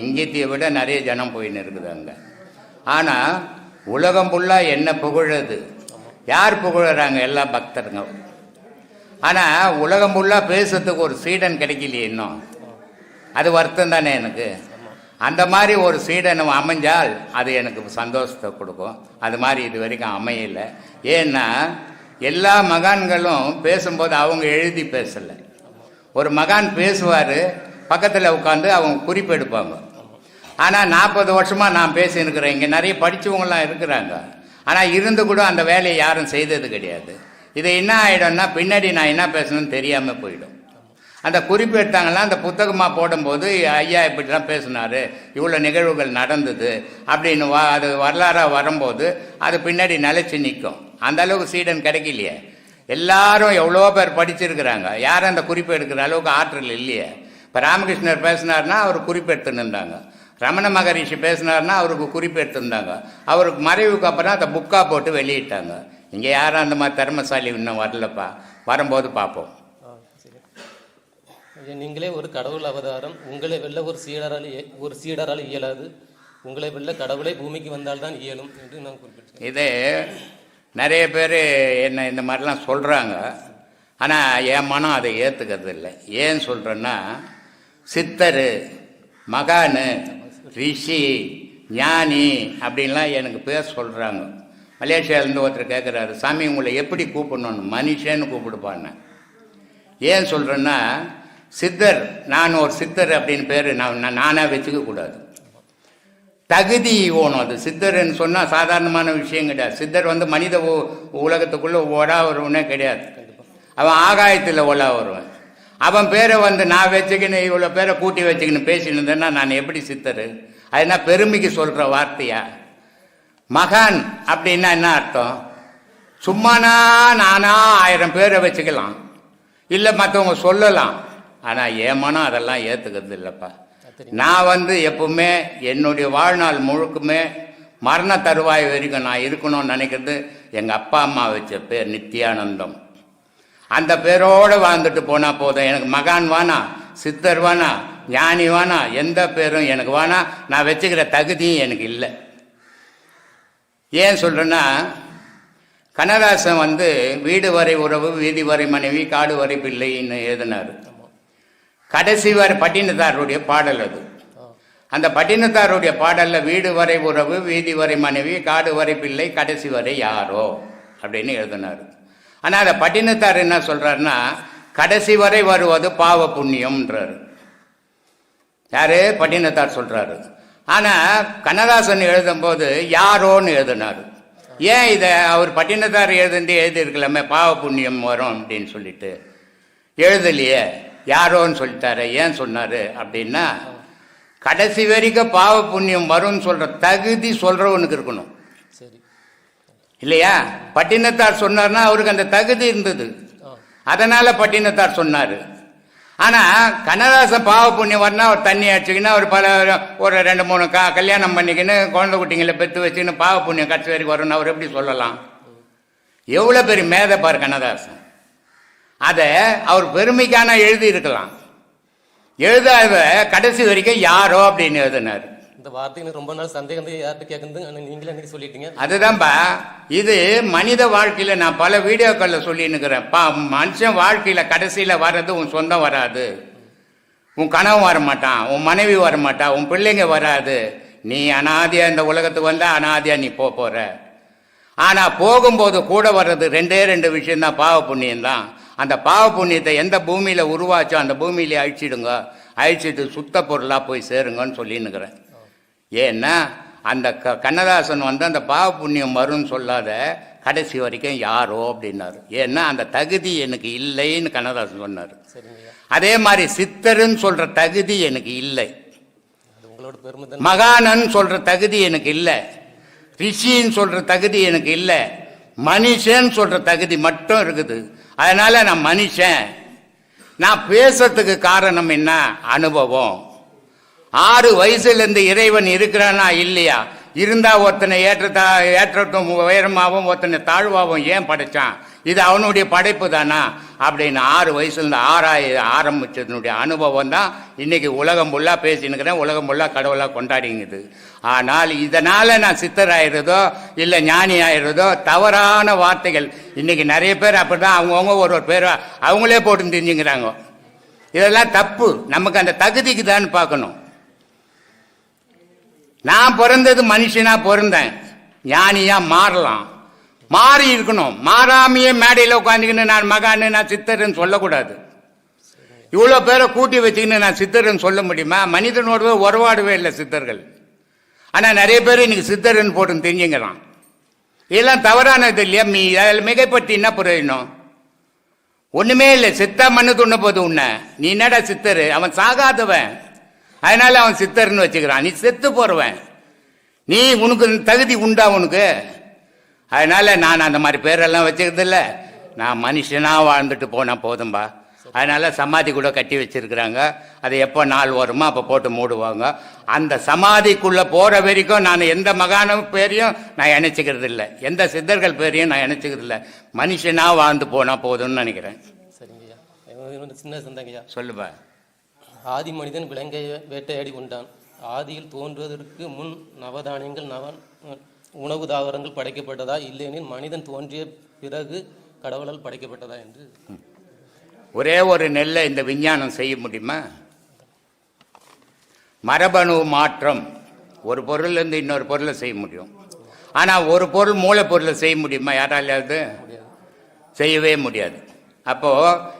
இங்கத்தையை விட நிறைய ஜனம் போயின்னு இருக்குது அங்கே. ஆனால் உலகம் ஃபுல்லாக என்ன புகழுது? யார் புகழுறாங்க? எல்லா பக்தருங்க. ஆனால் உலகம் ஃபுல்லாக பேசுறதுக்கு ஒரு சீடன் கிடைக்கலையே இன்னும். அது வருத்தம் தானே எனக்கு. அந்த மாதிரி ஒரு சீடன் அமைஞ்சால் அது எனக்கு சந்தோஷத்தை கொடுக்கும். அது மாதிரி இது வரைக்கும் அமையலை. ஏன்னா எல்லா மகான்களும் பேசும்போது அவங்க எழுதி பேசலை. ஒரு மகான் பேசுவார் பக்கத்தில் உட்காந்து அவங்க குறிப்பு எடுப்பாங்க. ஆனால் நாற்பது வருஷமாக நான் பேசியிருக்கிறேன் இங்கே நிறைய படித்தவங்களாம் இருக்கிறாங்க. ஆனால் இருந்து கூட அந்த வேலையை யாரும் செய்தது கிடையாது. இது என்ன ஆகிடும்னா பின்னாடி நான் என்ன பேசணும்னு தெரியாமல் போயிடும். அந்த குறிப்பு எடுத்தாங்கன்னா அந்த புத்தகமாக போடும்போது ஐயா இப்படிலாம் பேசினார். இவ்வளோ நிகழ்வுகள் நடந்தது. அப்படின்னு வா அது வரலாறாக வரும்போது அது பின்னாடி நிலைச்சு நிற்கும். அந்த அளவுக்கு சீடன் கிடைக்கலையே. எல்லாரும் எவ்வளோ பேர் படிச்சிருக்கிறாங்க. யாரும் அந்த குறிப்பு எடுக்கிற அளவுக்கு ஆற்றல் இல்லையே. இப்போ ராமகிருஷ்ணர் பேசினார்னா அவர் குறிப்பு எடுத்துன்னு இருந்தாங்க ரமண மகரிஷி பேசினார்னா அவருக்கு குறிப்பு எடுத்திருந்தாங்க அவருக்கு மறைவுக்கு அப்புறம் அதை புக்காக போட்டு வெளியிட்டாங்க. இங்கே யாரும் அந்த மாதிரி திறமசாலி இன்னும் வரலப்பா. வரும்போது பார்ப்போம். நீங்களே ஒரு கடவுள் அவதாரம் உங்களை வெல்ல ஒரு சீடரால் ஒரு சீடரால் இயலாது. உங்களை வெல்ல கடவுளே பூமிக்கு வந்தால்தான் இயலும் என்று நான் குறிப்பிட்டேன். இது நிறைய பேர் என்ன இந்த மாதிரிலாம் சொல்கிறாங்க ஆனால் என் மனம் அதை ஏற்றுக்கிறது இல்லை ஏன் சொல்கிறேன்னா சித்தர் மகானு ரிஷி ஞானி அப்படின்லாம் எனக்கு பேர் சொல்கிறாங்க மலேசியாவிலேருந்து ஒருத்தர் கேட்குறாரு சாமி உங்களை எப்படி கூப்பிடணும்னு? மனுஷன்னு கூப்பிடுப்பான்னு. ஏன் சொல்கிறேன்னா சித்தர் நான் ஒரு சித்தர் அப்படின்னு பேர் நான் நானாக வச்சுக்கக்கூடாது தகுதி ஓணும் அது. சித்தர்ன்னு சொன்னால் சாதாரணமான விஷயம் கிடையாது. சித்தர் வந்து மனித உ- உலகத்துக்குள்ளே ஓடா வருவனே கிடையாது. அவன் ஆகாயத்தில் ஓலா வருவன். அவன் பேரை வந்து நான் வச்சுக்கின்னு இவ்வளோ பேரை கூட்டி வச்சுக்கின்னு பேசின்னு இருந்தேன்னா நான் எப்படி சித்தர்? அது என்ன பெருமைக்கு சொல்கிற வார்த்தையா? மகான் அப்படின்னா என்ன அர்த்தம்? சும்மானா நானா ஆயிரம் பேரை வச்சுக்கலாம். இல்லை மற்றவங்க சொல்லலாம். ஆனால் என் மனம் அதெல்லாம் ஏற்றுக்கிறது இல்லைப்பா. நான் வந்து எப்பவுமே என்னுடைய வாழ்நாள் முழுக்குமே மரண தருவாய் வரைக்கும் நான் இருக்கணும்னு நினைக்கிறது எங்கள் அப்பா அம்மா வச்ச பேர் நித்யானந்தம் அந்த பேரோடு வாழ்ந்துட்டு போனால் போதும். எனக்கு மகான் வானா சித்தர் வானா ஞானி வானா எந்த பேரும் எனக்கு வானா. நான் வச்சுக்கிற தகுதியும் எனக்கு இல்லை. ஏன் சொல்கிறேன்னா கனராசன் வந்து வீடு வரை உறவு வீதி வரை மனைவி காடு வரை பிள்ளைன்னு எழுதினார். கடைசி வரை பட்டினத்தாருடைய பாடல் அது. அந்த பட்டினத்தாருடைய பாடலில் வீடு வரை உறவு வீதி வரை மனைவி காடு வரை பிள்ளை கடைசி வரை யாரோ அப்படின்னு எழுதினார். ஆனால் அந்த பட்டினத்தார் என்ன சொல்றாருன்னா கடைசி வரை வருவது பாவ புண்ணியம்ன்றாரு. யாரு? பட்டினத்தார் சொல்றாரு. ஆனா கண்ணதாசன் எழுதும்போது யாரோன்னு எழுதினார். ஏன் இதை? அவர் பட்டினத்தார் எழுதுண்டு எழுதியிருக்கலாமே பாவ புண்ணியம் வரும் அப்படின்னு சொல்லிட்டு. எழுதலையே யாரோன்னு சொல்லிட்டாரு ஏன் சொன்னாரு அப்படின்னா கடைசி வரைக்கும் பாவ புண்ணியம் வரும்னு சொல்ற தகுதி சொல்றவனுக்கு இருக்கணும். இல்லையா? பட்டினத்தார் சொன்னார்னா அவருக்கு அந்த தகுதி இருந்தது. அதனால பட்டினத்தார் சொன்னாரு. ஆனா கண்ணதாசன் பாவ புண்ணியம் வரனா அவர் தண்ணி அடிச்சுக்கின்னு அவர் பல ஒரு ரெண்டு மூணு க கல்யாணம் பண்ணிக்கின்னு குழந்தை குட்டிங்களை பெற்று வச்சுக்கின்னு பாவ புண்ணியம் கடைசி வரைக்கும் வரும்னு அவர் எப்படி சொல்லலாம்? எவ்வளோ பெரிய மேதை பார் கண்ணதாசன். அதை அவர் பெருமைக்கான எழுதி இருக்கலாம் எழுதாத கடைசி வரைக்கும் யாரோ அப்படின்னு எழுதினார். இந்த வார்த்தை எனக்கு ரொம்ப நாள் சந்தேகம் யார்கிட்ட கேட்குறது ஆனால் நீங்களே அன்னைக்கு சொல்லிட்டீங்க. அதுதான்ப்பா இது மனித வாழ்க்கையில் நான் பல வீடியோக்களில் சொல்லின்னுக்கிறேன். பா மனுஷன் வாழ்க்கையில் கடைசியில் வர்றது உன் சொந்தம் வராது. உன் கனவு வர மாட்டான் உன் மனைவி வர மாட்டான் உன் பிள்ளைங்க வராது. நீ அனாதியா இந்த உலகத்துக்கு வந்தா அனாதியா நீ போக போற. ஆனா போகும்போது கூட வர்றது ரெண்டே ரெண்டு விஷயம் தான் பாவ புண்ணியம் தான் அந்த பாவ புண்ணியத்தை எந்த பூமியில உருவாச்சோ அந்த பூமியிலே அழிச்சிடுங்க. அழிச்சிட்டு சுத்த பொருளா போய் சேருங்கன்னு சொல்லின்னுக்கிறேன். ஏன்னா அந்த க கண்ணதாசன் வந்து அந்த பாவ புண்ணியம் வரும்னு சொல்லாத கடைசி வரைக்கும் யாரோ அப்படின்னாரு. ஏன்னா அந்த தகுதி எனக்கு இல்லைன்னு கண்ணதாசன் சொன்னார். அதே மாதிரி சித்தருன்னு சொல்ற தகுதி எனக்கு இல்லை. மகானன்னு சொல்ற தகுதி எனக்கு இல்லை. ரிஷின்னு சொல்ற தகுதி எனக்கு இல்லை. மனுஷன் சொல்ற தகுதி மட்டும் இருக்குது. அதனால நான் மனுஷன். நான் பேசுறதுக்கு காரணம் என்ன? அனுபவம். ஆறு வயசுலேருந்து இறைவன் இருக்கிறானா இல்லையா? இருந்தா ஒருத்தனை ஏற்றத்தா ஏற்றத்தும் உயரமாகவும் ஒருத்தனை தாழ்வாகவும் ஏன் படைச்சான்? இது அவனுடைய படைப்பு தானா? அப்படின்னு ஆறு வயசுலேருந்து ஆறாய் ஆரம்பிச்சதுனுடைய அனுபவம் தான் இன்னைக்கு உலகம் ஃபுல்லாக பேசினுக்கிறேன். உலகம் ஃபுல்லாக கடவுளாக கொண்டாடிங்குது. ஆனால் இதனால் நான் சித்தர் இல்லை ஞானி ஆயிடுறதோ தவறான வார்த்தைகள். இன்னைக்கு நிறைய பேர் அப்படி தான் அவங்கவுங்க ஒரு ஒரு பேர் அவங்களே போட்டு தெரிஞ்சுக்கிறாங்க இதெல்லாம் தப்பு. நமக்கு அந்த தகுதிக்கு தான் பார்க்கணும். நான் பிறந்தது மனுஷனா பிறந்தேன் ஞானியா மாறலாம். மாறி இருக்கணும். மாறாமையே மேடையில் உட்காந்துக்கின்னு நான் மகான்னு நான் சித்தர்ன்னு சொல்லக்கூடாது. இவ்வளோ பேரை கூட்டி வச்சுக்கின்னு நான் சித்தர்ன்னு சொல்ல முடியுமா? மனிதனோடவே உறவாடவே இல்லை சித்தர்கள். ஆனால் நிறைய பேர் இன்னைக்கு சித்தர்ன்னு போட்டு தெரிஞ்சுங்கிறான் இதெல்லாம் தவறானது இல்லையா? மீ அதில் மிகைப்பட்டு என்ன புரியணும்? ஒன்றுமே இல்லை. சித்தா மண்ணு துண்ண போது உன்னை. நீ என்னடா சித்தர்? அவன் சாகாதவன். அதனால அவன் சித்தர்னு வச்சுக்கிறான். நீ செத்து போறவன். நீ உனக்கு தகுதி உண்டா உனக்கு? அதனால நான் அந்த மாதிரி பேரெல்லாம் வச்சுக்கிறது இல்ல நான் மனுஷனா வாழ்ந்துட்டு போனா போதும்பா. அதனால சமாதி கூட கட்டி வச்சிருக்கிறாங்க. அது எப்போ நாள் வருமோ அப்போ போட்டு மூடுவாங்க. அந்த சமாதிக்குள்ள போற வரைக்கும் நான் எந்த மகான பேரையும் நான் இணைச்சிக்கிறது இல்லை எந்த சித்தர்கள் பேரையும் நான் இணைச்சிக்கிறது இல்லை மனுஷனா வாழ்ந்து போனா போதும்னு நினைக்கிறேன். சரிங்கய்யா. சின்ன சந்தங்கய்யா சொல்லுப்பா. ஆதி மனிதன் விலங்கை வேட்டையாடி உண்டான் ஆதியில் தோன்றுவதற்கு முன் நவதானியங்கள் நவ உணவு தாவரங்கள் படைக்கப்பட்டதா? இல்லையெனில் மனிதன் தோன்றிய பிறகு கடவுளால் படைக்கப்பட்டதா என்று. ஒரே ஒரு நெல்லை இந்த விஞ்ஞானம் செய்ய முடியுமா? மரபணு மாற்றம். ஒரு பொருள்லேருந்து இன்னொரு பொருளை செய்ய முடியும். ஆனால் ஒரு பொருள் மூலப்பொருளை செய்ய முடியுமா? யாராலையாவது? செய்யவே முடியாது. அப்போ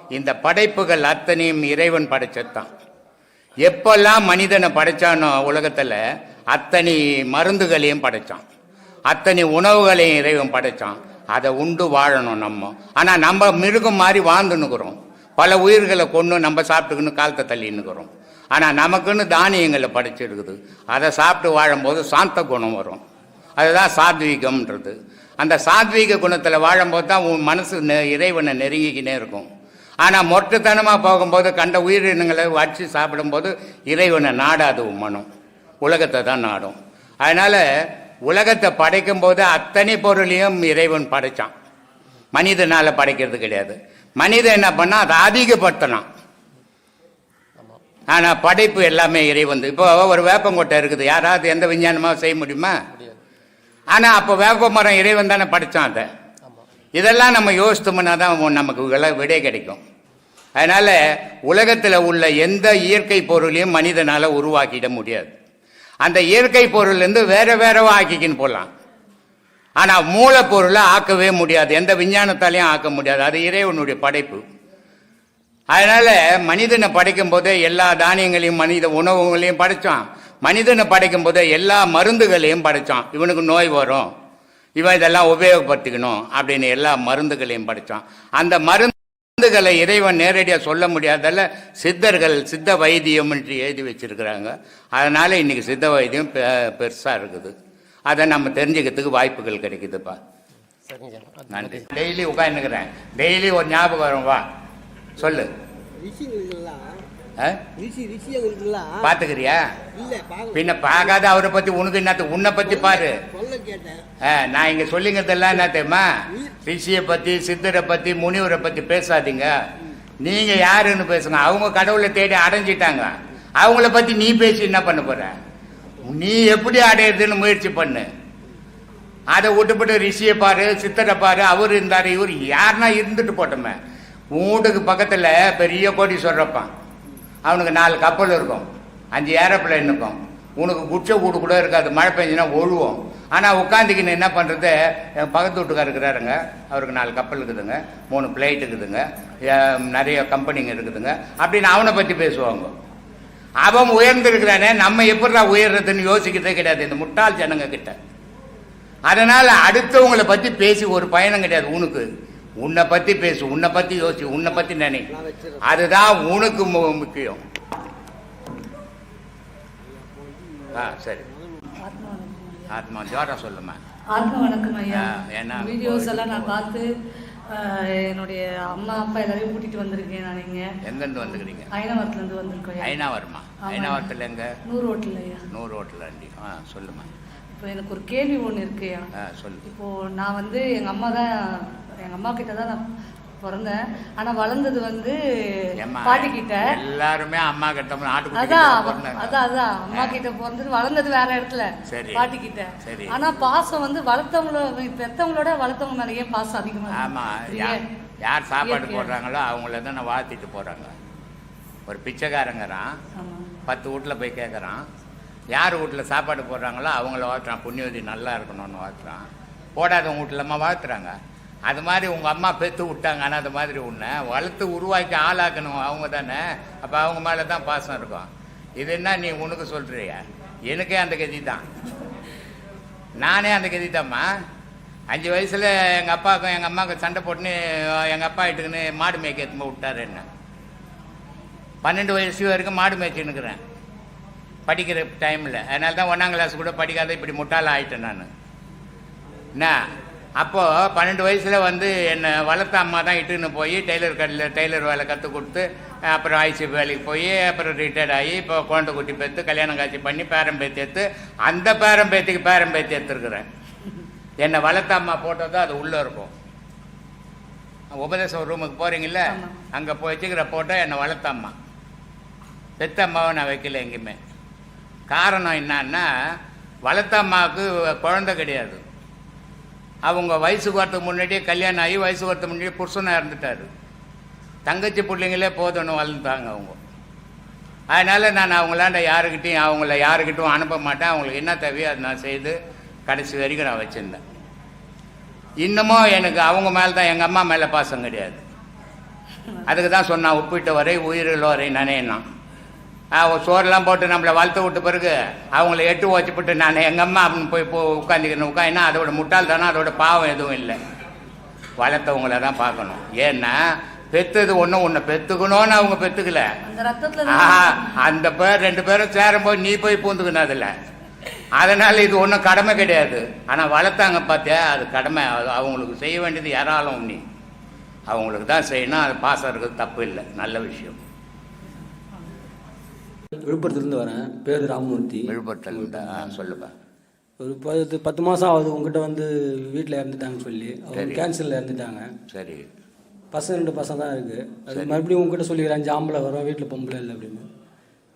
இந்த படைப்புகள் அத்தனையும் இறைவன் படைச்சதுதான். எப்பெல்லாம் மனிதனை படைச்சானோ உலகத்தில் அத்தனை மருந்துகளையும் படைச்சான். அத்தனை உணவுகளையும் இறைவன் படைச்சான். அதை உண்டு வாழணும் நம்ம. ஆனால் நம்ம மிருகம் மாதிரி வாழ்ந்துன்னுக்குறோம். பல உயிர்களை கொண்டு நம்ம சாப்பிட்டுக்கின்னு காலத்தை தள்ளின்னுக்குறோம். ஆனால் நமக்குன்னு தானியங்களை படைச்சிருக்குது அதை சாப்பிட்டு வாழும்போது சாந்த குணம் வரும். அதுதான் சாத்வீகம்ன்றது. அந்த சாத்வீக குணத்தில் வாழும்போது தான் உன் மனசு நெ- இறைவனை நெருங்கிக்கினே இருக்கும். ஆனா மொட்டத்தனமா போகும்போது கண்ட உயிரினங்களை வச்சு சாப்பிடும்போது இறைவனை நாடாது மனம் உலகத்தை தான் நாடும். அதனால உலகத்தை படைக்கும் போது அத்தனை பொருளையும் இறைவன் படைச்சான். மனிதனால படைக்கிறது கிடையாது. மனிதன் என்ன பண்ணா அதை அதிகப்படுத்தலாம் ஆனா படைப்பு எல்லாமே இறைவன் இப்போ ஒரு வேப்பங்கொட்டை இருக்குது. யாராவது எந்த விஞ்ஞானமா செய்ய முடியுமா? முடியாது. ஆனா அப்போ வேப்ப மரம் இறைவன் தானே படைச்சான் அதை. இதெல்லாம் நம்ம யோசித்தோம்னா தான் நமக்கு விடை கிடைக்கும். அதனால் உலகத்தில் உள்ள எந்த இயற்கை பொருளையும் மனிதனால் உருவாக்கிட முடியாது. அந்த இயற்கை பொருள்லேருந்து வேறு வேற வேறவா ஆக்கிக்கின்னு போடலாம் ஆனால் மூலப்பொருளை ஆக்கவே முடியாது. எந்த விஞ்ஞானத்தாலையும் ஆக்க முடியாது. அது இறைவனுடைய படைப்பு. அதனால் மனிதனை படைக்கும் போதே எல்லா தானியங்களையும் மனித உணவுகளையும் படைச்சான். மனிதனை படைக்கும் போதே எல்லா மருந்துகளையும் படைத்தான் இவனுக்கு நோய் வரும். இவன் இதெல்லாம் உபயோகப்படுத்திக்கணும் அப்படின்னு எல்லா மருந்துகளையும் படைச்சான். அந்த மருந்துகளை இறைவன் நேரடியா சொல்ல முடியாதல்ல சித்தர்கள் சித்த வைத்தியம் என்று எழுதி வச்சிருக்கிறாங்க. அதனால இன்னைக்கு சித்த வைத்தியம் பெ- பெருசா இருக்குது. அதை நம்ம தெரிஞ்சுக்கிறதுக்கு வாய்ப்புகள் கிடைக்குதுப்பா. நன்றி. டெய்லி உட்காந்துக்கிறேன் டெய்லி ஒரு ஞாபகம் வரும் வா. சொல்லு ரிஷிங்களுக்கெல்லாம் ஆ? ரிஷி ரிஷியங்களுக்கெல்லாம் பாத்துக்கிறியா? பின்ன பார்க்காத அவரை பத்தி உனக்கு என்னத்து உன்னை பத்தி பாரு. நான் இங்க சொல்லிங்கிறதெல்லாம் என்ன தெரியுமா? ரிஷியை பத்தி சித்தரை பத்தி முனிவரை பத்தி பேசாதீங்க. நீங்க யாருன்னு பேசுங்க. அவங்க கடவுளை தேடி அடைஞ்சிட்டாங்க அவங்கள பத்தி நீ பேசி என்ன பண்ண போற? நீ எப்படி அடையிறதுன்னு முயற்சி பண்ணு. அதை விட்டுப்பட்டு ரிஷியை பாரு சித்தரை பாரு அவர் இருந்தாரு இவர் யாருன்னா இருந்துட்டு போட்டோமே. வீட்டுக்கு பக்கத்துல பெரிய கோடி சொல்றப்பான் அவனுக்கு நாலு கப்பல் இருக்கும். அஞ்சு ஏரோப்ளைன் இருக்கும் உனக்கு குச்ச வீடு கூட இருக்காது. மழை பெஞ்சுனா ஒழுவோம். ஆனால் உட்காந்துக்கின்னு என்ன பண்ணுறது என் பக்கத்து வீட்டுக்கார் இருக்கிறாருங்க. அவருக்கு நாலு கப்பல் இருக்குதுங்க. மூணு பிளைட் இருக்குதுங்க. நிறைய கம்பெனிங்க இருக்குதுங்க. அப்படின்னு அவனை பற்றி பேசுவாங்க. அவன் உயர்ந்திருக்கிறானே. நம்ம எப்படிடா உயர்றதுன்னு யோசிக்கிறதே கிடையாது. இந்த முட்டாள் ஜனங்க கிட்ட அதனால் அடுத்தவங்களை பற்றி பேசி ஒரு பயணம் கிடையாது உனக்கு. உன்னை பத்தி பேசு உன்னை பத்தி யோசி உன்னை பத்தி நினை. அதுதான் உனக்கு முக்கியம். ஆ சரி. ஆத்மா ஜோரம் சொல்லுமா. ஆத்ம வணக்கம் ஐயா. ஏன்னா வீடியோஸ் எல்லாம் நான் பார்த்து என்னுடைய அம்மா அப்பா எல்லாரையும் கூட்டிட்டு வந்திருக்கேன் நான் இங்க. எங்கேருந்து வந்துக்கிறீங்க ஐநவரத்துல இருந்து வந்திருக்கோம் ஐயா. ஐநாவரமா. ஐநாவரத்தில் எங்க? நூறு ஹோட்டல் ஐயா. நூறு ஹோட்டல் அண்டி. ஆ சொல்லுமா. இப்போ எனக்கு ஒரு கேள்வி ஒன்று இருக்குயா ஆ சொல்லு. இப்போ நான் வந்து எங்க அம்மா தான் எங்கள் அம்மா கிட்ட தான் நான் பிறந்தேன். ஆனால் வளர்ந்தது வந்து பாட்டி கிட்ட எல்லாருமே அம்மா கிட்ட அதான். அதான் அதான். அம்மா கிட்ட பிறந்தது வளர்ந்தது வேற இடத்துல சரி. பாட்டி கிட்ட சரி. ஆனா பாசம் வந்து வளர்த்தவங்கள பெத்தவங்களோட வளர்த்தவங்க மேல ஏன் பாசம் அதிகமா? ஆமா யார் சாப்பாடு? போடுறாங்களோ அவங்கள தான் வாழ்த்திட்டு போறாங்க. ஒரு பிச்சைக்காரங்கிறான் பத்து வீட்டில் போய் கேட்குறான் யார் வீட்டில் சாப்பாடு போடுறாங்களோ அவங்கள வாழ்த்துறான். புண்ணியவதி நல்லா இருக்கணும்னு வாழ்த்துறான். போடாதவங்க வீட்டிலம்மா வாழ்த்துறாங்க. அது மாதிரி உங்கள் அம்மா பெற்று விட்டாங்க. ஆனால் அது மாதிரி ஒன்று வளர்த்து உருவாக்கி ஆளாக்கணும். அவங்க தானே. அப்போ அவங்க மேலே தான் பாசம் இருக்கும். இது என்ன நீ உனக்கு சொல்கிறியா எனக்கே அந்த கதி தான். நானே அந்த கதி தாம்மா அஞ்சு வயசில் எங்கள் அப்பாவுக்கும் எங்கள் அம்மாவுக்கும் சண்டை போட்டுன்னு எங்கள் அப்பா இட்டுக்குன்னு மாடு மேய்க்க எடுத்துன்னு போய் என்ன. பன்னெண்டு வயசு வரைக்கும் மாடு மேய்ச்சின்னுக்குறேன். படிக்கிற டைமில் அதனால தான் ஒன்றாம் கிளாஸ் கூட படிக்காத இப்படி முட்டாள் ஆகிட்டேன் நான். என்ன? அப்போது பன்னெண்டு வயசில் வந்து என்னை வளர்த்த அம்மா தான் இட்டுன்னு போய் டெய்லர் கடையில் டெய்லர் வேலை கற்றுக் கொடுத்து அப்புறம் ஐசி வேலைக்கு போய் அப்புறம் ரிட்டையர்ட் ஆகி இப்போ குழந்தை குட்டி பெற்று கல்யாணம் காட்சி பண்ணி பேரம் பேத்தி எடுத்து அந்த பேரம் பேத்திக்கு பேரம் பேத்தி எடுத்துருக்குறேன். என்னை வளர்த்த அம்மா போட்டோ தான் அது உள்ளே இருக்கும். உபதேசம் ரூமுக்கு போகிறீங்கல்ல ஆமா. அங்கே போய் வச்சுக்கிற போட்டோ என்னை வளர்த்த அம்மா. பெத்த அம்மாவை நான் வைக்கல எங்கேயுமே. காரணம் என்னன்னா வளர்த்த அம்மாவுக்கு குழந்தை கிடையாது. அவங்க வயசுக்கு வரத்துக்கு முன்னாடியே கல்யாணம் ஆகி வயசு வரத்துக்கு முன்னாடியே புருஷனாக இருந்துட்டார் தங்கச்சி பிள்ளைங்களே போதும்னு வளர்ந்துட்டாங்க அவங்க. அதனால் நான் அவங்களாண்ட யாருக்கிட்டையும் அவங்கள யாருக்கிட்டும் அனுப்ப மாட்டேன். அவங்களுக்கு என்ன தேவையோ அதை நான் செய்து கடைசி வரைக்கும் நான் வச்சுருந்தேன். இன்னமும் எனக்கு அவங்க மேலே தான் எங்கள் அம்மா மேலே பாசம் கிடையாது. அதுக்கு தான் சொன்னான் உப்பிட்ட வரை உயிரில் வரை நினையினான் சோறுலாம் போட்டு நம்மளை வளர்த்து விட்ட பிறகு அவங்கள எட்டு வச்சுப்பட்டு நான் எங்கள் அம்மா அப்படின்னு போய் போ உட்காந்துக்கிறேன் உட்காந்துனா அதோட முட்டாள் தானே அதோட பாவம் எதுவும் இல்லை. வளர்த்தவங்கள தான் பார்க்கணும். ஏன்னா பெத்தது ஒன்றும் ஒன்று பெத்துக்கணும்னு அவங்க பெத்துக்கல. அந்த பேர் ரெண்டு பேரும் சேரும்போது நீ போய் பூந்துக்கணும் அதில் அதனால இது ஒன்றும் கடமை கிடையாது. ஆனால் வளர்த்தாங்க பார்த்தியா அது கடமை. அவங்களுக்கு செய்ய வேண்டியது யாராலும் நீ. அவங்களுக்கு தான் செய்யணும் அது பாசம் இருக்கிறது தப்பு இல்லை. நல்ல விஷயம். விழுப்புரத்துலேருந்து வரேன். பேர் ராமமூர்த்தி. விழுப்புரத்தில் சொல்லுப்பா. ஒரு பத்து பத்து மாதம் ஆகுது. உங்ககிட்ட வந்து வீட்டில் இறந்துட்டாங்கன்னு சொல்லி. அவங்க சரி. கேன்சரில் இறந்துட்டாங்க. சரி. பசங்க ரெண்டு பசங்க தான் இருக்குது அது மறுபடியும் உங்ககிட்ட சொல்லிக்கிறேன் அஞ்சு ஆம்பளை வரும் வீட்டில் பொம்பளை இல்லை அப்படின்னு.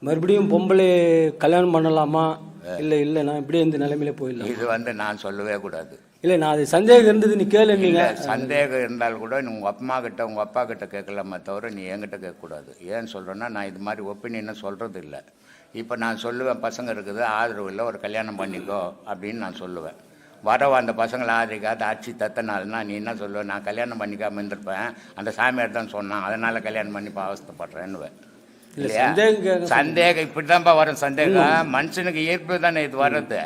மறுபடியும் பொம்பளை கல்யாணம் பண்ணலாமா? இல்லை இல்லை நான் இப்படியே இந்த நிலைமையில போயிடலாம். இது வந்து நான் சொல்லவே கூடாது. இல்லை நான் அது சந்தேகம் இருந்தது நீ கேளு இல்ல, நீங்க சந்தேகம் இருந்தால் கூட நீ உங்கள் அம்மா கிட்ட உங்கள் அப்பா கிட்ட கேட்கலாமே தவிர நீ என்கிட்ட கேட்கக்கூடாது. ஏன்னு சொல்கிறேன்னா நான் இது மாதிரி ஒப்பீனியனை சொல்கிறது இல்லை. இப்போ நான் சொல்லுவேன் பசங்க இருக்குது ஆதரவு இல்லை ஒரு கல்யாணம் பண்ணிக்கோ அப்படின்னு நான் சொல்லுவேன். வரவ அந்த பசங்களை ஆதரிக்காத அடிச்சு தத்தனால்னா நீ என்ன சொல்லுவ? நான் கல்யாணம் பண்ணிக்காம இருந்திருப்பேன். அந்த சாமியார் தான் சொன்னான் அதனால் கல்யாணம் பண்ணி இப்போ அவஸ்தைப்படுறேன்னுவேன் சந்தேகம் இப்படிதான்ப்பா வரும் சந்தேகம். மனுஷனுக்கு இயல்பு தானே இது வர்றது.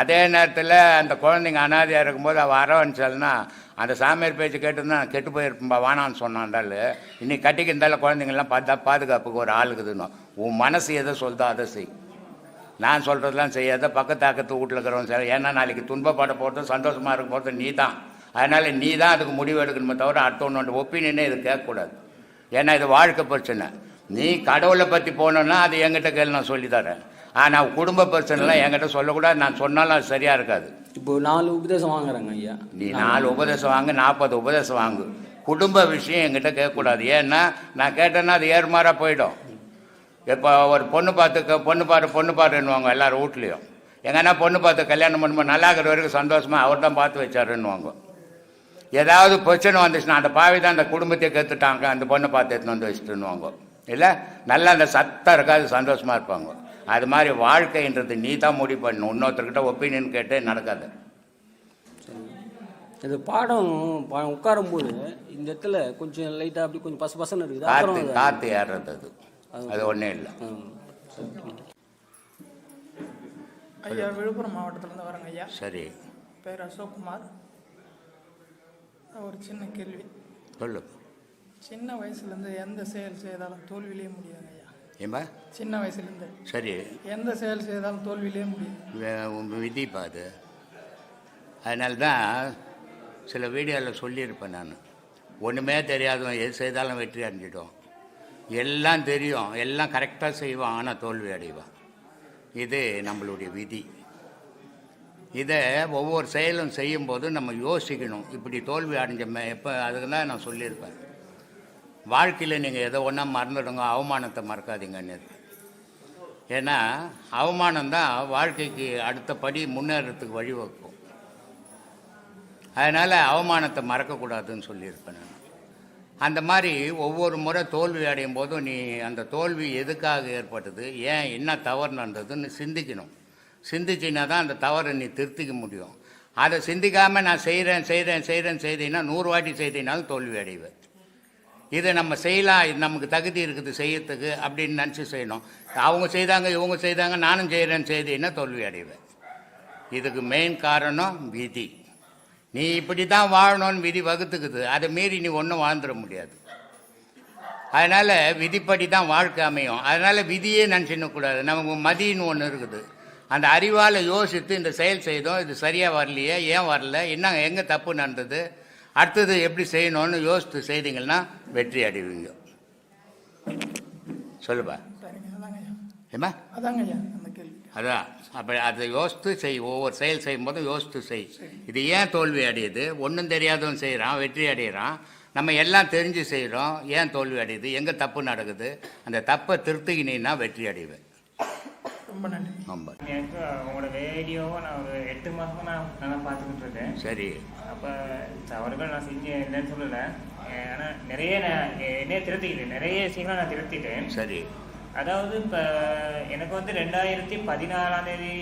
அதே நேரத்தில் அந்த குழந்தைங்க அனாதையாக இருக்கும்போது அவள் அரவணைச்சால்னா அந்த சாமியார் பேச்சு கேட்டுருந்தா கெட்டு போயிருப்பா வானான்னு சொன்னாண்டால் இன்னைக்கு கட்டிக்கு இருந்தாலும் குழந்தைங்கள்லாம் பார்த்தா பாதுகாப்புக்கு ஒரு ஆளுக்குதுன்னு உன் மனசு எதை சொல்தோ அதை செய். நான் சொல்கிறதெல்லாம் செய்யாத பக்கத்து அக்கத்து வீட்டில் இருக்கிறவங்க சரி ஏன்னா நாளைக்கு துன்பப்பட போகிறதும் சந்தோஷமாக இருக்கும் போகிறது நீ தான் அதனால் நீ தான் அதுக்கு முடிவு எடுக்கணுமே தவிர அடுத்தவனோட ஒப்பீனியனே இது கேட்கக்கூடாது. ஏன்னா இது வாழ்க்கை பிரச்சனை. நீ கடவுளை பற்றி போனோன்னா அது என்கிட்ட கேள்வி நான் சொல்லித்தரேன் ஆனால் குடும்ப பிரச்சனைலாம் என்கிட்ட சொல்லக்கூடாது. நான் சொன்னாலும் அது சரியாக இருக்காது. இப்போ நாலு உபதேசம் வாங்குறாங்க ஐயா. நீ நாலு உபதேசம் வாங்கு நாற்பது உபதேசம் வாங்கு. குடும்ப விஷயம் என்கிட்ட கேட்கக்கூடாது. ஏன்னா நான் கேட்டேன்னா அது ஏறுமாறாக போயிடும். இப்போ ஒரு பொண்ணு பார்த்து பொண்ணு பாரு பொண்ணு பாருன்னுவாங்க எல்லாரும் வீட்லேயும். எங்கன்னா பொண்ணு பார்த்து கல்யாணம் பண்ணும்போது நல்லா இருக்கிற வரைக்கும் சந்தோஷமாக அவர் தான் பார்த்து வச்சாருன்னுவாங்க. ஏதாவது பிரச்சனை வந்துச்சுன்னா அந்த பாவி தான் அந்த குடும்பத்தை கற்றுட்டாங்க அந்த பொண்ணை பார்த்து எடுத்துன்னு வந்து வச்சுட்டுன்னுவாங்க. இல்லை நல்லா அந்த சத்தம் இருக்காது சந்தோஷமாக இருப்பாங்க. அது மாதிரி வாழ்க்கைன்றது நீ தான் முடிவு பண்ணணும். இன்னொருத்தர்கிட்ட ஒப்பீனியன் கேட்டு நடக்காது. இது பாடம் பா- உட்காரும்போது இந்த இடத்துல கொஞ்சம் லைட்டாக அப்படி கொஞ்சம் பசு பசன்னு இருக்குது. அது- காத்து ஏறுறது அது. அது ஒன்றும் இல்லை. ஐயா விழுப்புரம் மாவட்டத்திலேருந்து வரேங்க ஐயா. சரி. பேர் அசோக்குமார். ஒரு சின்ன கேள்வி. சொல்லு. சின்ன வயசுலேருந்து எந்த செயல் செய்தாலும் தோல்வியிலே முடியாது ஐயா. ஏம்பா சின்ன வயசுலேருந்து சரி. எந்த செயல் செய்தாலும் தோல்வியிலே முடியும் உன் விதிப்பா அது? அதனால தான் சில வீடியோவில் சொல்லியிருப்பேன் நான். ஒன்றுமே தெரியாதவன் எது செய்தாலும் வெற்றி அடைஞ்சிடும். எல்லாம் தெரியும். எல்லாம் கரெக்டாக செய்வான் ஆனால் தோல்வி அடைவான். இது நம்மளுடைய விதி. இதை ஒவ்வொரு செயலும் செய்யும்போது நம்ம யோசிக்கணும். இப்படி தோல்வி அடைஞ்சமே எப்போ அதுக்கு தான் நான் சொல்லியிருப்பேன். வாழ்க்கையில் நீங்கள் எதை ஒன்றா மறந்துடுங்க அவமானத்தை மறக்காதீங்கன்னு ஏன்னா அவமானம் தான் வாழ்க்கைக்கு அடுத்த படி முன்னேறத்துக்கு வழிவகுக்கும் அதனால் அவமானத்தை மறக்கக்கூடாதுன்னு சொல்லியிருப்பேன் நான். அந்த மாதிரி ஒவ்வொரு முறை தோல்வி அடையும் போதும் நீ அந்த தோல்வி எதுக்காக ஏற்பட்டது ஏன் என்ன தவறு நடந்ததுன்னு சிந்திக்கணும். சிந்திச்சின்னா தான் அந்த தவறை நீ திருத்திக்க முடியும். அதை சிந்திக்காமல் நான் செய்கிறேன் செய்கிறேன் செய்கிறேன் செய்தீங்கன்னா நூறு வாட்டி செய்தீங்கனாலும் தோல்வி அடைவேன். இதை நம்ம செய்யலாம் இது நமக்கு தகுதி இருக்குது செய்யறதுக்கு அப்படின்னு நினச்சி செய்யணும். அவங்க செய்தாங்க இவங்க செய்தாங்க நானும் செய்கிறேன்னு செய்தீங்கன்னா தோல்வி அடைவேன் இதுக்கு மெயின் காரணம் விதி. நீ இப்படி தான் வாழணும்னு விதி வகுத்துக்குது. அதை மீறி நீ ஒன்றும் வாழ்ந்துட முடியாது. அதனால் விதிப்படி தான் வாழ்க்கை அமையும். அதனால் விதியே நினச்சிடக்கூடாது நமக்கு மதின்னு ஒன்று இருக்குது. அந்த அறிவால் யோசித்து இந்த செயல் செய்தோம். இது சரியாக வரலையே ஏன் வரல என்ன எங்கே தப்பு நடந்தது? அடுத்தது எப்படி செய்யணும்னு யோசித்து செய்தீங்கன்னா வெற்றி அடைவீங்க. சொல்லுப்பா. சரிங்க அதாங்க அதான் அப்போ அதை யோசித்து செய் ஒவ்வொரு செயல் செய்யும் போதும் யோசித்து செய். இது ஏன் தோல்வி அடையுது? ஒன்றும் தெரியாதவன் செய்கிறான் வெற்றி அடைகிறான் நம்ம எல்லாம் தெரிஞ்சு செய்கிறோம் ஏன் தோல்வி அடையுது? எங்கே தப்பு நடக்குது? அந்த தப்பை திருத்திக்கினீன்னா வெற்றி அடைவேன். ரொம்ப நன்றி. ஆமாம். எனக்கு உங்களோட வீடியோவை நான் ஒரு எட்டு மாதமாக நான் நல்லா பார்த்துக்கிட்டு இருக்கேன். சரி. அப்போ தவறுகள் நான் செஞ்ச இல்லைன்னு சொல்லலை. ஆனால் நிறைய நான் என்னைய திருத்திக்கிட்டேன் நிறைய விஷயங்களை நான் திருத்திட்டேன். சரி. அதாவது இப்போ எனக்கு வந்து ரெண்டாயிரத்தி பதினாலாம் தேதி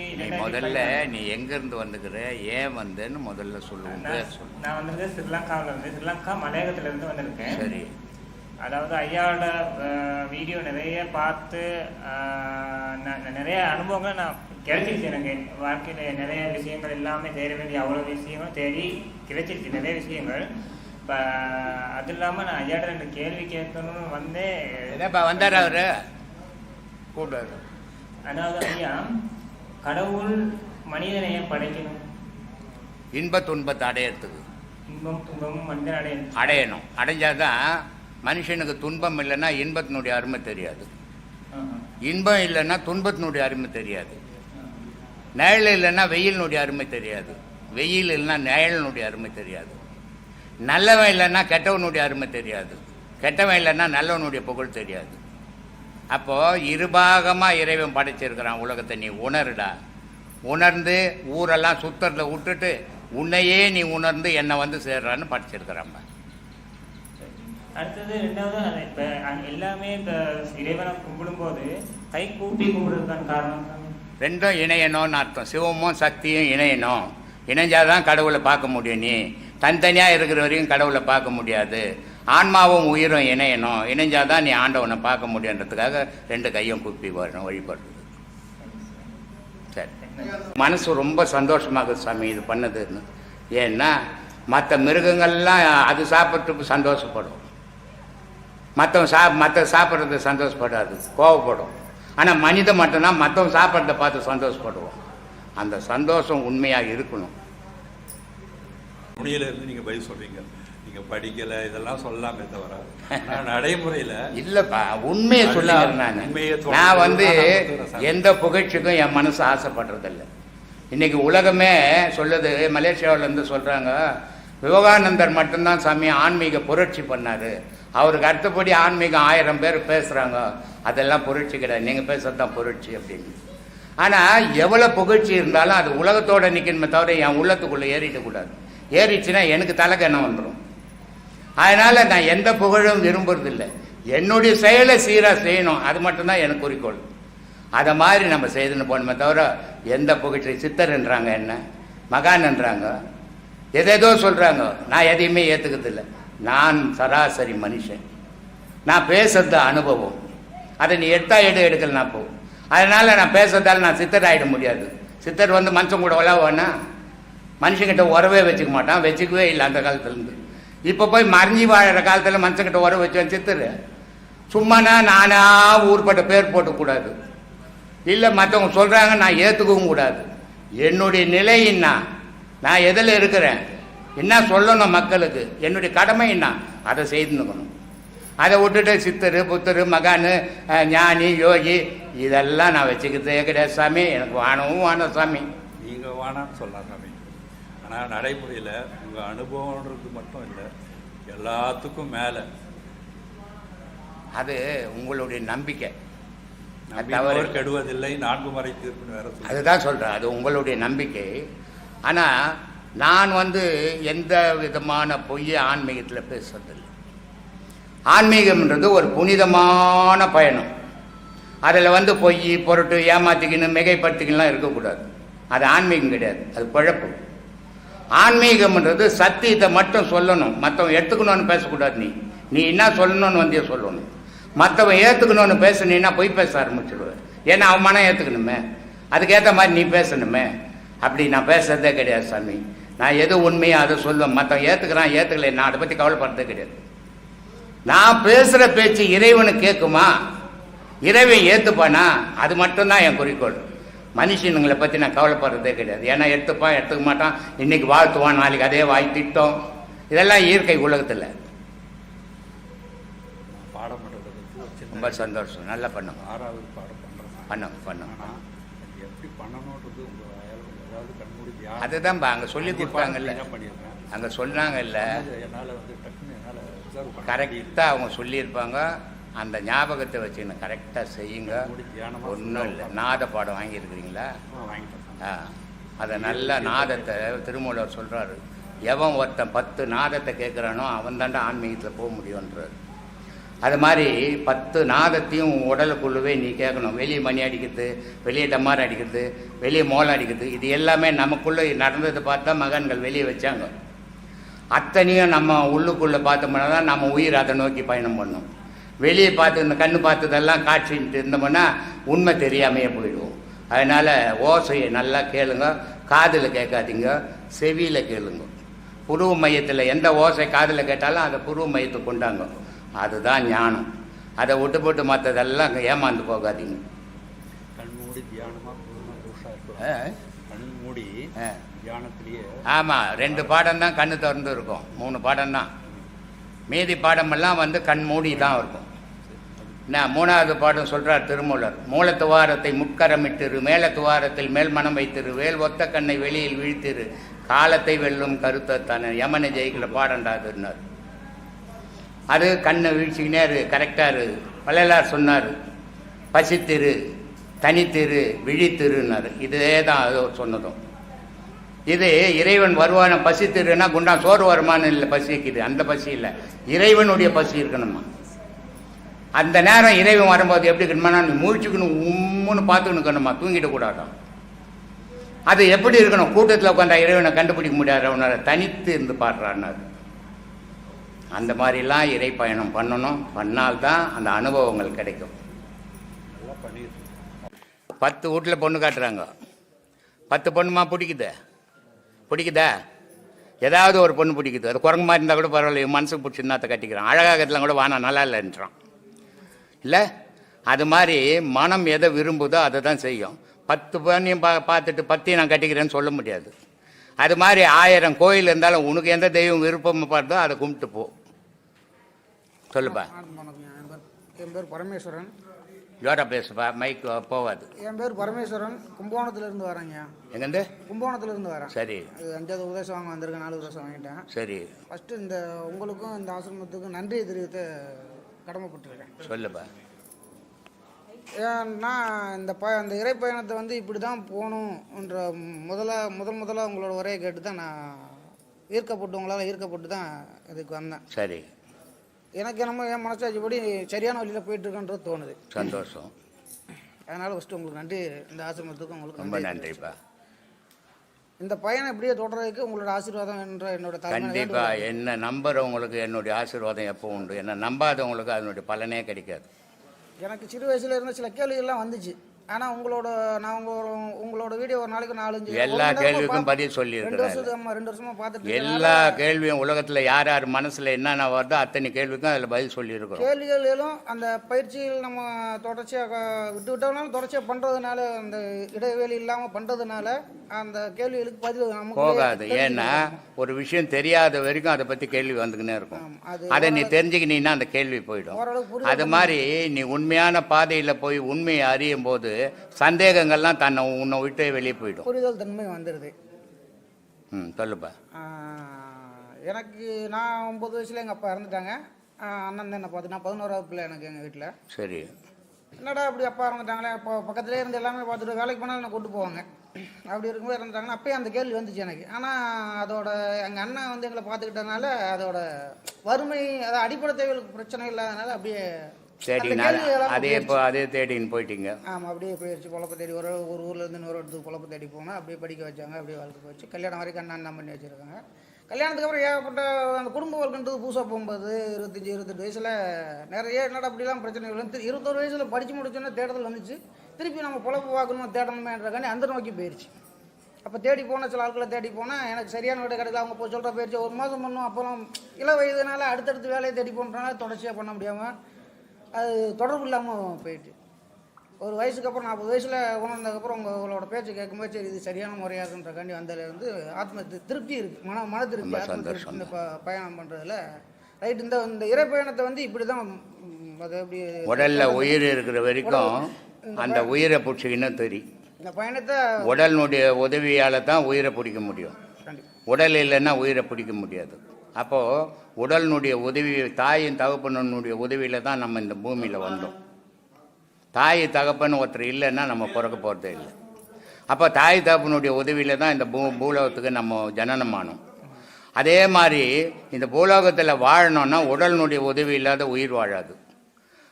முதல்ல நீ எங்கேருந்து வந்துக்கிற? ஏன் வந்தேன்னு முதல்ல சொல்லுவோம் நான் சொல்லு நான் வந்திருக்கேன் ஸ்ரீலங்காவில் இருந்து ஸ்ரீலங்கா மலையகத்துல இருந்து வந்திருக்கேன். சரி. அதாவது ஐயாவோட வீடியோ நிறைய பார்த்து நிறைய அனுபவங்கள் நான் கிடைச்சிருச்சு எனக்கு. வாழ்க்கையில் நிறைய விஷயங்கள் எல்லாமே தேட வேண்டிய அவ்வளோ விஷயங்களும் தேடி கிடைச்சிருச்சு நிறைய விஷயங்கள். இப்போ அது இல்லாமல் நான் ஐயாட்ட ரெண்டு கேள்வி கேட்கணும்னு வந்து என்னப்பா வந்தார் அவரு? கூப்பிடாரு. அதாவது ஐயா கடவுள் மனிதனை ஏன் படைக்கணும். இன்ப துன்பத்தை அடையிறதுக்கு. இன்பம் துன்பமும் மனிதன் அடையணும். அடையணும். அடைஞ்சாதான் மனுஷனுக்கு துன்பம் இல்லைன்னா இன்பத்தினுடைய அருமை தெரியாது. இன்பம் இல்லைன்னா துன்பத்தினுடைய அருமை தெரியாது. நிழல் இல்லைன்னா வெயிலினுடைய அருமை தெரியாது. வெயில் இல்லைன்னா நிழலினுடைய அருமை தெரியாது. நல்லவன் இல்லைன்னா கெட்டவனுடைய அருமை தெரியாது. கெட்டவன் இல்லைன்னா நல்லவனுடைய புகழ் தெரியாது. அப்போ இருபாகமாக இறைவன் படைச்சிருக்கிறான் உலகத்தை நீ உணருடா. உணர்ந்து ஊரெல்லாம் சுத்தறத விட்டுட்டு உன்னையே நீ உணர்ந்து என்னை வந்து சேர்றான்னு படைச்சிருக்கிறான் அடுத்தது ரெண்டாவது அது எல்லாமே இந்த இறைவனை கும்பிடும்போது கை கூட்டி கும்பிடுறதுக்கான காரணம் ரெண்டும் இணையணும்னு அர்த்தம். சிவமும் சக்தியும் இணையணும். இணைஞ்சாதான் கடவுளை பார்க்க முடியும் நீ. தனித்தனியாக இருக்கிற வரையும் கடவுளை பார்க்க முடியாது. ஆன்மாவும் உயிரும் இணையணும். இணைஞ்சாதான் நீ ஆண்டவனை பார்க்க முடியுன்றதுக்காக ரெண்டு கையும் கூப்பி வரணும் வழிபடுறது. சரி. மனசு ரொம்ப சந்தோஷமாக சாமி இது பண்ணதுன்னு. ஏன்னா மற்ற மிருகங்கள்லாம் அது சாப்பிட்றதுக்கு சந்தோஷப்படும். மற்றவன் சா மற்ற சாப்பிட்றது சந்தோஷப்படாது. கோவப்படும். ஆனால் மனிதன் மட்டும்தான் மற்றவன் சாப்பிட்றத பார்த்து சந்தோஷப்படுவோம். அந்த சந்தோஷம் உண்மையாக இருக்கணும். முனியில இருந்து நீங்க பதில் சொல்றீங்க. நீங்க படிக்கல இதெல்லாம் சொல்லலாமே தவிர நடைமுறையில இல்லைப்பா உண்மையை சொல்லுகிறேன் நான். நான் வந்து. எந்த புகழ்ச்சிக்கும் என் மனசு ஆசைப்படுறதில்ல. இன்னைக்கு உலகமே சொல்லுது மலேசியாவுல இருந்து சொல்கிறாங்க விவேகானந்தர் மட்டும்தான் சாமி ஆன்மீக புரட்சி பண்ணாரு. அவருக்கு அடுத்தபடி ஆன்மீகம் ஆயிரம் பேர் பேசுகிறாங்க அதெல்லாம் புரட்சி கிடையாது. நீங்கள் பேசுறது தான் புரட்சி அப்படின்னு. ஆனால் எவ்வளோ புகழ்ச்சி இருந்தாலும் அது உலகத்தோட நிற்கணுமே தவிர என் உள்ளத்துக்குள்ளே ஏறிடக்கூடாது ஏறிச்சுன்னா எனக்கு தலைக்கணம் வந்துடும் அதனால் நான் எந்த புகழும் விரும்புறதில்லை. என்னுடைய செயலை சீராக செய்யணும். அது மட்டும்தான் எனக்கு குறிக்கோள். அதை மாதிரி நம்ம செய்துன்னு போகணுமே தவிர எந்த புகழ்ச்சி சித்தர்ன்றாங்க என்ன? மகான்ன்றாங்க எதேதோ சொல்கிறாங்க நான் எதையுமே ஏற்றுக்கிறதில்ல நான் சராசரி மனுஷன். நான் பேசுறது அனுபவம். அதை நீ எடுத்தா எடு எடுக்கலனா போ. அதனால் நான் பேசுறதால நான் சித்தர் ஆகிட முடியாது. சித்தர் வந்து மனுஷன் கூட உழவானா மனுஷங்கிட்ட உறவே வச்சுக்க மாட்டான். வச்சுக்கவே இல்லை அந்த காலத்துலேருந்து. இப்போ போய் மறைஞ்சி வாழற காலத்தில் மனுஷங்கிட்ட உறவு வச்சேன் சித்தர். சும்மானா நானா ஊர்பட்ட பேர் போட்டக்கூடாது இல்லை மற்றவங்க சொல்கிறாங்க நான் ஏற்றுக்கவும் கூடாது. என்னுடைய நிலை என்ன நான் எதில் இருக்கிறேன்? என்ன சொல்லணும் மக்களுக்கு? என்னுடைய கடமை என்ன? அதை செய்துக்கணும். அதை விட்டுட்டு சித்தர் புத்தர் மகான் ஞானி யோகி இதெல்லாம் நான் வச்சுக்கிறதே கிடையாது சாமி. எனக்கு வானவும் வானம் சாமி. நீங்கள் வேணான்னு சொல்லலாம் சாமி. ஆனால் நடைமுறையில் உங்கள் அனுபவம்ன்றது மட்டும் இல்லை எல்லாத்துக்கும் மேலே. அது உங்களுடைய நம்பிக்கை. கெடுவதில்லை நான்கு மறை தீர்ப்புன்னு வேற அதுதான் சொல்கிறேன் அது உங்களுடைய நம்பிக்கை. ஆனால் நான் வந்து எந்த விதமான பொய்யை ஆன்மீகத்தில் பேசுறதில்லை. ஆன்மீகம்ன்றது ஒரு புனிதமான பயணம். அதில் வந்து பொய் பொருட்டு ஏமாத்திக்கணும் மிகைப்படுத்திக்கலாம் இருக்கக்கூடாது. அது ஆன்மீகம் கிடையாது. அது குழப்பம் ஆன்மீகம்ன்றது சத்தியத்தை மட்டும் சொல்லணும். மற்றவன் எடுத்துக்கணும்னு பேசக்கூடாது நீ. நீ என்ன சொல்லணும்னு வந்தே சொல்லணும். மற்றவன் ஏற்றுக்கணும்னு பேசுனீன்னா பொய் பேச ஆரம்பிச்சிடுவேன் ஏன்னா அவன் மனம் ஏற்றுக்கணுமே அதுக்கேற்ற மாதிரி நீ பேசணுமே. அப்படி நான் பேசுறதே கிடையாது சாமி. நான் எது உண்மையோ அதை சொல்லுவேன் மற்றவன் ஏற்றுக்கிறான் ஏற்றுக்கலை நான் அதை பற்றி கவலைப்படுறதே கிடையாது. நான் பேசுகிற பேச்சு இறைவனு கேட்குமா? இறைவன் ஏற்றுப்பானா அது மட்டும்தான் என் குறிக்கோள். மனுஷனுங்களை பற்றி நான் கவலைப்படுறதே கிடையாது. ஏன்னா எடுத்துப்பான் எடுத்துக்க மாட்டான். இன்னைக்கு வாழ்த்துவான் நாளைக்கு அதே வாய் திட்டம். இதெல்லாம் இயற்கை உலகத்தில். பாடம் ரொம்ப சந்தோஷம். நல்லா பண்ணுங்க. ஆறாவது பாடம் பண்ணுறேன் ஆனால் அது எப்படி பண்ணணுன்றது உங்கள் அதுதான்ப்பா அங்கே சொல்லி கொடுத்தாங்கல்ல. அங்கே சொன்னாங்கல்ல. கரெக்டாக அவங்க சொல்லியிருப்பாங்க. அந்த ஞாபகத்தை வச்சுன்னு கரெக்டாக செய்யுங்க. ஒன்றும் இல்லை. நாத பாடம் வாங்கியிருக்கிறீங்களா? ஆ அதை நல்ல நாதத்தை திருமூலர் சொல்கிறாரு எவன் ஒருத்தன் பத்து நாதத்தை கேட்குறானோ அவன் தாண்டா ஆன்மீகத்தில் போக முடியுன்றார் அது மாதிரி பத்து நாதத்தையும் உடலுக்குள்ளவே நீ கேட்கணும். வெளியே மணி அடிக்கிறது வெளியே டம்மார் அடிக்கிறது வெளியே மோளம் அடிக்கிறது இது எல்லாமே நமக்குள்ளே நடந்ததை பார்த்தா மகன்கள் வெளியே வச்சாங்க. அத்தனையும் நம்ம உள்ளுக்குள்ளே பார்த்தோம்னா தான் நம்ம உயிர் அதை நோக்கி பயணம் பண்ணும். வெளியே பார்த்து இந்த கண்ணு பார்த்ததெல்லாம் காட்சின்ட்டு இருந்தோம்னா உண்மை தெரியாமையே போயிடுவோம். அதனால் ஓசையை நல்லா கேளுங்க காதில் கேட்காதீங்க செவியில் கேளுங்க. புருவ மையத்தில் எந்த ஓசை காதில் கேட்டாலும் அதை புருவ மையத்துக்கு கொண்டாங்க. அதுதான் ஞானம். அதை விட்டு போட்டு மற்றதெல்லாம் ஏமாந்து போகாதீங்க. மூடி. தியானத்திலேயே ஆமாம் ரெண்டு பாடம் தான் கண்ணு திறந்து இருக்கும். மூணு பாடம் தான் மீதி பாடமெல்லாம் வந்து கண் மூடி தான் இருக்கும். என்ன மூணாவது பாடம் சொல்றார் திருமூலர். மூல துவாரத்தை முட்கரமிட்டிரு மேல துவாரத்தில் மேல் மனம் வைத்திரு வேல் ஒத்த கண்ணை வெளியில் வீழ்த்திரு காலத்தை வெல்லும் கருத்தை தானே. யமனை ஜெயிக்கல பாடண்டாதுன்னார் அது கண்ணை வீழ்ச்சிக்கினே இரு கரெக்டாக இரு. வள்ளலார் சொன்னார் பசித்திரு தனித்திரு விழித்திருன்னாரு. இதே தான் அது சொன்னதும். இது இறைவன் வருவான பசி திருன்னா குண்டா சோறு வருமானம் இல்லை பசிக்குது அந்த பசி இல்லை. இறைவனுடைய பசி இருக்கணுமா? அந்த நேரம் இறைவன் வரும்போது எப்படி இருக்கணுமா நீ முழிச்சுக்கணும் உம்முன்னு பார்த்துக்கணுக்கணுமா தூங்கிடக்கூடாதான் தூங்கிட அது எப்படி இருக்கணும்? கூட்டத்தில் உட்காந்தா இறைவனை கண்டுபிடிக்க முடியாது? அவனால் தனித்து இருந்து பாடுறான்னாரு. அந்த மாதிரிலாம் இறை பயணம் பண்ணணும். பண்ணால்தான் அந்த அனுபவங்கள் கிடைக்கும். பத்து வீட்டில் பொண்ணு காட்டுறாங்க. பத்து பொண்ணுமா பிடிக்குது? பிடிக்குதா? ஏதாவது ஒரு பொண்ணு பிடிக்குது. அது குரங்கு மாதிரி இருந்தால் கூட பரவாயில்ல. மனசுக்கு பிடிச்சிருந்தா அதை கட்டிக்கிறான். அழகாகலாம் கூட வானா நல்லா இல்லைன்றான் இல்லை? அது மாதிரி மனம் எதை விரும்புதோ அதை தான் செய்யும். பத்து பொண்ணையும் பா பார்த்துட்டு பத்தையும் நான் கட்டிக்கிறேன்னு சொல்ல முடியாது. அது மாதிரி ஆயிரம் கோயில் இருந்தாலும் உனக்கு எந்த தெய்வம் விருப்பம் பார்த்தோ அதை கும்பிட்டு போ. சொல்லுப்பா. வணக்கம் என் பேர் பரமேஸ்வரன். ஜோரா பேசுப்பா மைக் போகாது. என் பேர் பரமேஸ்வரன். கும்பகோணத்துலேருந்து வரேங்க எங்கேருந்து? கும்பகோணத்துலேருந்து வரேன். சரி. அது அஞ்சாவது உபதேசம் வாங்க வந்திருக்கேன் நாலு உபதேசம் வாங்கிட்டேன். சரி. ஃபஸ்ட்டு இந்த உங்களுக்கும் இந்த ஆசிரமத்துக்கும் நன்றியை தெரிவித்து கடமைப்பட்டிருக்கேன். சொல்லுப்பா. ஏன்னா இந்த ப இந்த இறை பயணத்தை வந்து இப்படி தான் போகணுன்ற முதல்ல முதல் முதல்ல உங்களோட உரையை கேட்டு தான் நான் ஈர்க்கப்பட்டு உங்களால் ஈர்க்கப்பட்டு தான் இதுக்கு வந்தேன். சரி. எனக்கு என்னமோ என் மனசாட்சிப்படி சரியான வழியில் போயிட்டுருக்கன்றது தோணுது. சந்தோஷம். அதனால் ஃபஸ்ட்டு உங்களுக்கு நன்றி இந்த ஆசிரமத்துக்கும் உங்களுக்கு ரொம்ப நன்றி. நன்றிப்பா. இந்த பயணம் இப்படியே தொடர்றதுக்கு உங்களோட ஆசீர்வாதம் என்ற என்னோட தலைமையில கண்டிப்பா. வேண்டுகோள். என்ன நம்புறவங்களுக்கு என்னுடைய ஆசீர்வாதம் எப்போ உண்டு? என்ன நம்பாதவங்களுக்கு அதனுடைய பலனே கிடைக்காது. எனக்கு சிறு வயசுல இருந்த சில கேள்விகள்லாம் வந்துச்சு. ஆனால் உங்களோட நான் உங்க உங்களோட வீடியோ ஒரு நாளைக்கு நாலஞ்சு எல்லா கேள்விக்கும் பதில் ரெண்டு வருஷத்துக்கு ஆமா ரெண்டு வருஷமா பார்த்துட்டு எல்லா கேள்வியும் உலகத்தில் யார் யார் மனசில் என்னென்ன வருதோ அத்தனை கேள்விக்கும் அதில் பதில் சொல்லியிருக்கிறோம். கேள்விகளிலும் அந்த பயிற்சியில் நம்ம தொடர்ச்சியாக விட்டு விட்டோம்னாலும் தொடர்ச்சியாக பண்ணுறதுனால அந்த இடைவெளி இல்லாமல் பண்ணுறதுனால அந்த கேள்விகளுக்கு பதில் நமக்கு போகாது. ஏன்னா ஒரு விஷயம் தெரியாத வரைக்கும் அதை பற்றி கேள்வி வந்துக்கினே இருக்கும். அது நீ தெரிஞ்சுக்கினீன்னா அந்த கேள்வி போயிடும். அது மாதிரி நீ உண்மையான பாதையில் போய் உண்மையை அறியும் போது சந்தேகங்கள்லாம் தன்னை உன்னை விட்டு வெளியே போயிடும். புரிதல் தன்மை வந்துடுது ம் சொல்லுப்பா. எனக்கு நான் ஒம்பது வயசுல எங்கள் அப்பா இறந்துட்டாங்க. அண்ணன் தான் என்னை பார்த்து நான் பதினோராவது பிள்ளை எனக்கு எங்கள் வீட்டில் சரி. என்னடா அப்படி அப்பா இறந்துட்டாங்களே இப்போ பக்கத்துலேயே இருந்து எல்லாமே பார்த்துட்டு வேலைக்கு போனாலும் என்னை கூட்டு போவாங்க. அப்படி இருக்கும்போது இறந்துட்டாங்கன்னா அப்பயே அந்த கேள்வி வந்துச்சு எனக்கு. ஆனால் அதோட எங்கள் அண்ணன் வந்து எங்களை பார்த்துக்கிட்டனால அதோட வறுமை அதாவது அடிப்படை தேவைகளுக்கு பிரச்சனை இல்லாதனால அப்படியே கேள்விகளெல்லாம் அதே இப்போ அதே தேடின்னு போயிட்டீங்க. ஆமாம் அப்படியே போயிடுச்சு. பொழப்பு தேடி ஒரு ஒரு ஊர்ல இருந்து இன்னொரு இடத்துக்கு பொழப்பு தேடி போனோம் அப்படியே படிக்க வச்சாங்க அப்படியே வாழ்க்கை போச்சு. கல்யாணம் வரைக்கும் அண்ணா அண்ணா பண்ணி வச்சுருக்காங்க. கல்யாணத்துக்கு அப்புறம் ஏகப்பட்ட அந்த குடும்ப வாழ்க்கைன்றது புதுசாக போகும்போது இருபத்தஞ்சி இருபத்தெட்டு வயசில் நிறைய என்னடா அப்படிலாம் பிரச்சனை இல்லை இருபத்தொரு வயசில் படித்து முடிச்சோன்னே தேடுதல் வந்துச்சு. திருப்பி நம்ம பொழப்பு பார்க்கணும் தேடணுமேன்றக்காண்டி அந்த நோக்கி போயிடுச்சு அப்போ தேடி போன சில ஆட்களை தேடி போனால் எனக்கு சரியான வீடு கிடைக்கல. அவங்க போய் சொல்கிற போயிடுச்சு ஒரு மாதம் பண்ணோம். அப்புறம் இள வயதுனால அடுத்தடுத்து வேலையை தேடி போன்றனால தொடர்ச்சியாக பண்ண முடியாமல் அது தொடர்பு இல்லாமல் போயிட்டு. ஒரு வயசுக்கு அப்புறம் நாற்பது வயசில் உணர்ந்ததுக்கப்புறம் உங்க- உங்களோட பேச்சு கேட்கும்போது சரி இது சரியான முறையாக இருக்குன்றக்காண்டி வந்ததுலேருந்து ஆத்ம திரு- திருப்தி இருக்குது மன மன திருப்தி ஆத்ம. திருப்தி இந்த ப- பயணம் பண்ணுறதுல ரைட் இந்த இந்த இறை பயணத்தை வந்து இப்படி தான் அது எப்படி உடல்ல உயிர் இருக்கிற வரைக்கும் அந்த உயிரை பிடிச்சிக்கின்னு தெரியும் இந்த பயணத்தை உடலினுடைய உதவியால் தான் உயிரை பிடிக்க முடியும். உடல் இல்லைன்னா உயிரை பிடிக்க முடியாது. அப்போது உடலினுடைய உதவி தாயின் தகப்பனுடைய உதவியில் தான் நம்ம இந்த பூமியில் வந்தோம். தாய் தகப்பன் ஒருத்தர் இல்லைன்னா நம்ம பிறக்க போகிறதே இல்லை. அப்போ தாய் தகப்பனுடைய உதவியில் தான் இந்த பூ பூலோகத்துக்கு நம்ம ஜனனமானோம் அதே மாதிரி இந்த பூலோகத்தில் வாழணும்னா உடலினுடைய உதவி இல்லாத உயிர் வாழாது.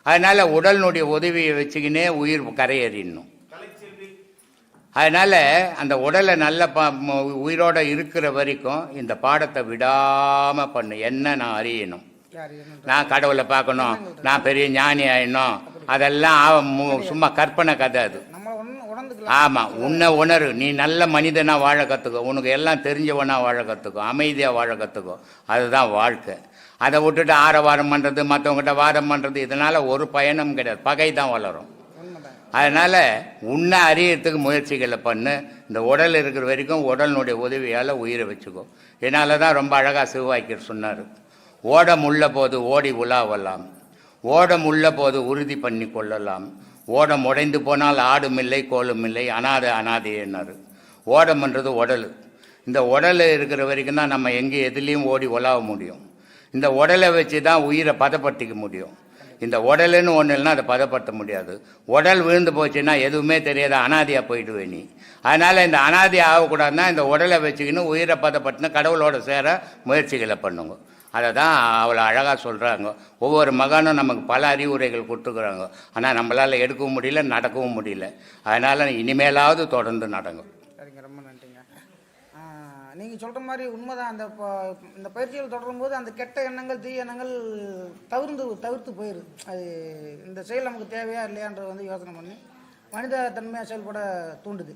அதனால் உடலினுடைய உதவியை வச்சுக்கினே உயிர் கரையேறிடணும். அதனால் அந்த உடலை நல்ல பா உயிரோட இருக்கிற வரைக்கும் இந்த பாடத்தை விடாமல் பண்ணு. என்ன நான் அறியணும்? நான் கடவுளை பார்க்கணும். நான் பெரிய ஞானி ஆயிடணும். அதெல்லாம் சும்மா கற்பனை கதை அது. ஆமாம் உன்னை உணரு. நீ நல்ல மனிதனா வாழ கற்றுக்கோ உனக்கு எல்லாம் தெரிஞ்சவனா வாழ கற்றுக்கோ அமைதியாக வாழ கற்றுக்கோ அதுதான் வாழ்க்கை. அதை விட்டுட்டு ஆரவாரம் பண்ணுறது மற்றவங்ககிட்ட வாரம் பண்ணுறது இதனால் ஒரு பயனும் கிடையாது. பகை தான் வளரும். அதனால் உன்னை அறியறதுக்கு முயற்சிகளை பண்ணு. இந்த உடல் இருக்கிற வரைக்கும் உடலினுடைய உதவியால் உயிரை வச்சுக்கோ. இதனால தான் ரொம்ப அழகாக சிவவாக்கியர் சொன்னார். ஓடம் உள்ள போது ஓடி உலாவலாம். ஓடம் உள்ள போது உறுதி பண்ணி கொள்ளலாம். ஓடம் உடைந்து போனால் ஆடும் இல்லை கோலும் இல்லை அனாதை அனாதையினார் ஓடம்ன்றது உடல். இந்த உடல் இருக்கிற வரைக்கும் தான் நம்ம எங்கே எதுலேயும் ஓடி உலாவ முடியும். இந்த உடலை வச்சு தான் உயிரை பதப்படுத்திக்க முடியும். இந்த உடலுன்னு ஒன்று இல்லைன்னா அதை பதப்படுத்த முடியாது. உடல் விழுந்து போச்சுன்னா எதுவுமே தெரியாது அனாதியாக போயிடுவே நீ. அதனால் இந்த அனாதி ஆகக்கூடாதுன்னா இந்த உடலை வச்சுக்கின்னு உயிரை பதப்படுத்தினா கடவுளோட சேர முயற்சிகளை பண்ணுங்க. அதை தான் அவ்வளோ அழகாக சொல்கிறாங்க ஒவ்வொரு மகானும் நமக்கு பல அறிவுரைகள் கொடுத்துக்கிறாங்க. ஆனால் நம்மளால் எடுக்கவும் முடியல நடக்கவும் முடியல. அதனால் இனிமேலாவது தொடர்ந்து நடங்கும் நீங்கள் சொல்கிற மாதிரி உண்மைதான். அந்த ப- இந்த பயிற்சிகள் தொடரும்போது அந்த கெட்ட எண்ணங்கள் தீய எண்ணங்கள் தவிர்ந்து தவிர்த்து போயிடுது அது இந்த செயல் நமக்கு தேவையா இல்லையான்றது வந்து யோசனை பண்ணி மனித தன்மையாக செயல்பட தூண்டுது.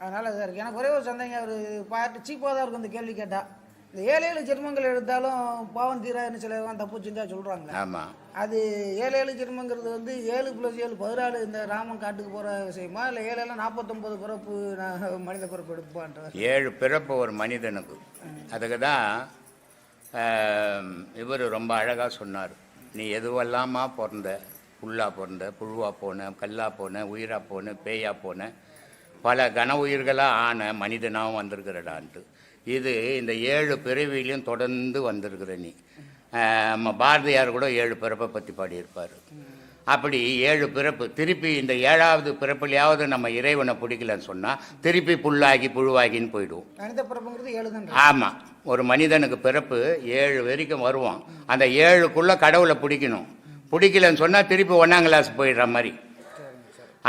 அதனால் சார் இருக்குது எனக்கு ஒரே ஒரு சந்தேகம் அவர் பார்த்து சீப்பாக தான் இருக்கும் இந்த கேள்வி கேட்டால் ஏழு ஏழு ஜென்மங்கள் எடுத்தாலும் பாவம் தீராதுன்னு சிலவன் தப்பு செஞ்சா சொல்கிறாங்க ஆமாம் அது ஏழு ஏழு ஜென்மங்கிறது வந்து ஏழு ப்ளஸ் ஏழு பதினாலு இந்த ராமன் காட்டுக்கு போகிற விஷயமா? இல்லை ஏழு ஏழு நாற்பத்தொம்பது பிறப்பு நான் மனித பிறப்பு எடுப்பான்ற ஏழு பிறப்பு ஒரு மனிதனுக்கு. அதுக்கு தான் இவர் ரொம்ப அழகாக சொன்னார். நீ எதுவெல்லாமா பிறந்த? புல்லா பிறந்த புழுவா போன கல்லா போன உயிரா போன பேயா போன பல கன உயிர்களாக ஆன மனிதனாகவும் வந்திருக்கிறடான்ட்டு. இது இந்த ஏழு பிறவிலையும் தொடர்ந்து வந்திருக்கிற நீ. நம்ம பாரதியார் கூட ஏழு பிறப்பை பற்றி பாடியிருப்பார். அப்படி ஏழு பிறப்பு திருப்பி இந்த ஏழாவது பிறப்புலையாவது நம்ம இறைவனை பிடிக்கலன்னு சொன்னால் திருப்பி புல்லாகி புழுவாகின்னு போயிடுவோம். ஆமாம் ஒரு மனிதனுக்கு பிறப்பு ஏழு வரைக்கும் வருவான். அந்த ஏழுக்குள்ளே கடவுளை பிடிக்கணும். பிடிக்கலன்னு சொன்னால் திருப்பி ஒன்றாம் கிளாஸ் போயிடுற மாதிரி.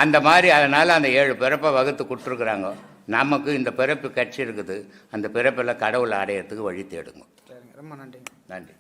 அந்த மாதிரி அதனால் அந்த ஏழு பிறப்பை வகுத்து கொடுத்துருக்குறாங்க. நமக்கு இந்த பிறப்பு கட்சி இருக்குது அந்த பிறப்பில் கடவுளை அடையிறதுக்கு வழி தேடுங்க. ரொம்ப நன்றிங்க. நன்றி.